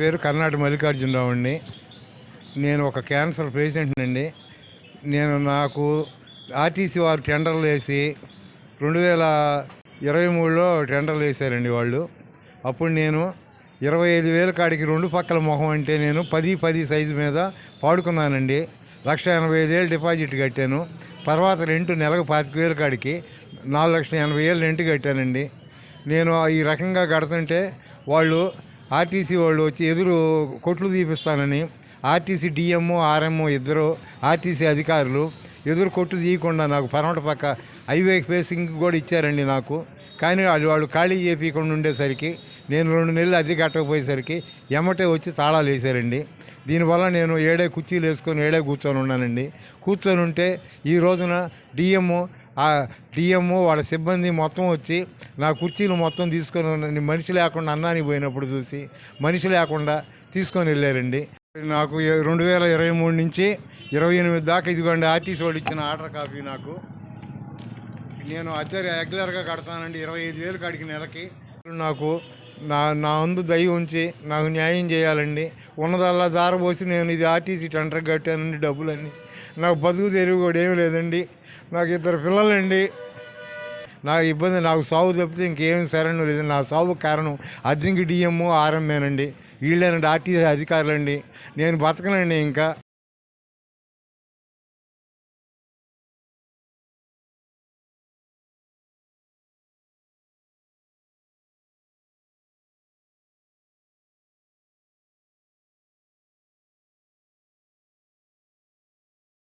పేరు కర్ణాటక మల్లికార్జునరావు అండి. నేను ఒక క్యాన్సర్ పేషెంట్నండి. నేను నాకు ఆర్టీసీ వారు టెండర్లు వేసి రెండు వేల ఇరవై మూడులో టెండర్లు వేశారండి వాళ్ళు. అప్పుడు నేను ఇరవై ఐదు వేల కాడికి రెండు పక్కల మొహం అంటే నేను పది పది సైజు మీద పాడుకున్నానండి. లక్ష ఎనభై ఐదు వేలు డిపాజిట్ కట్టాను. తర్వాత రెంట్ నెలకు పాతిక వేల కాడికి నాలుగు లక్షల ఎనభై ఏళ్ళు రెంట్ కట్టానండి. నేను ఈ రకంగా కడుతుంటే వాళ్ళు ఆర్టీసీ వాళ్ళు వచ్చి ఎదురు కొట్లు తీపిస్తానని ఆర్టీసీ డిఎంఓ ఆర్ఎంఓ ఇద్దరు ఆర్టీసీ అధికారులు ఎదురు కొట్టు తీయకుండా నాకు పరమట పక్క హైవే ఫేసింగ్ కూడా ఇచ్చారండి నాకు. కానీ వాళ్ళు వాళ్ళు ఖాళీ చేయకుండా ఉండేసరికి నేను రెండు నెలలు అద్దె కట్టకపోయేసరికి ఎమ్మటే వచ్చి తాళాలు వేసారండి దీనివల్ల నేను ఏడే కుర్చీలు వేసుకొని ఏడే కూర్చొని ఉన్నానండి. కూర్చొని ఉంటే ఈ రోజున డిఎంఓ ఆ డిఎంఓ వాళ్ళ సిబ్బంది మొత్తం వచ్చి నా కుర్చీలు మొత్తం తీసుకొని మనిషి లేకుండా అన్నానికి పోయినప్పుడు చూసి మనిషి లేకుండా తీసుకొని వెళ్ళారండి. నాకు రెండు వేల ఇరవై మూడు నుంచి ఇరవై ఎనిమిది దాకా ఇదిగోండి ఆర్టీసీ వాళ్ళు ఇచ్చిన ఆర్డర్ కాపీ నాకు. నేను అద్దె రెగ్యులర్గా కడతానండి ఇరవై ఐదు వేలు కాడికి నెలకి. నాకు నా నా అందు దయ ఉంచి నాకు న్యాయం చేయాలండి. ఉన్నదల్లా దారబోసి నేను ఇది ఆర్టీసీ టెండర్ కట్టానండి డబ్బులన్నీ. నాకు బతుకు తెరువు కూడా ఏమీ లేదండి. నాకు ఇద్దరు పిల్లలండి. నాకు ఇబ్బంది నాకు సాగు తప్పితే ఇంకేం సరైన లేదు. నా సాగు కారణం అద్దెంకి డిఎంఓ ఆర్ఎంఏనండి. వీళ్ళేనండి ఆర్టీసీ అధికారులండి. నేను బతకనండి ఇంకా.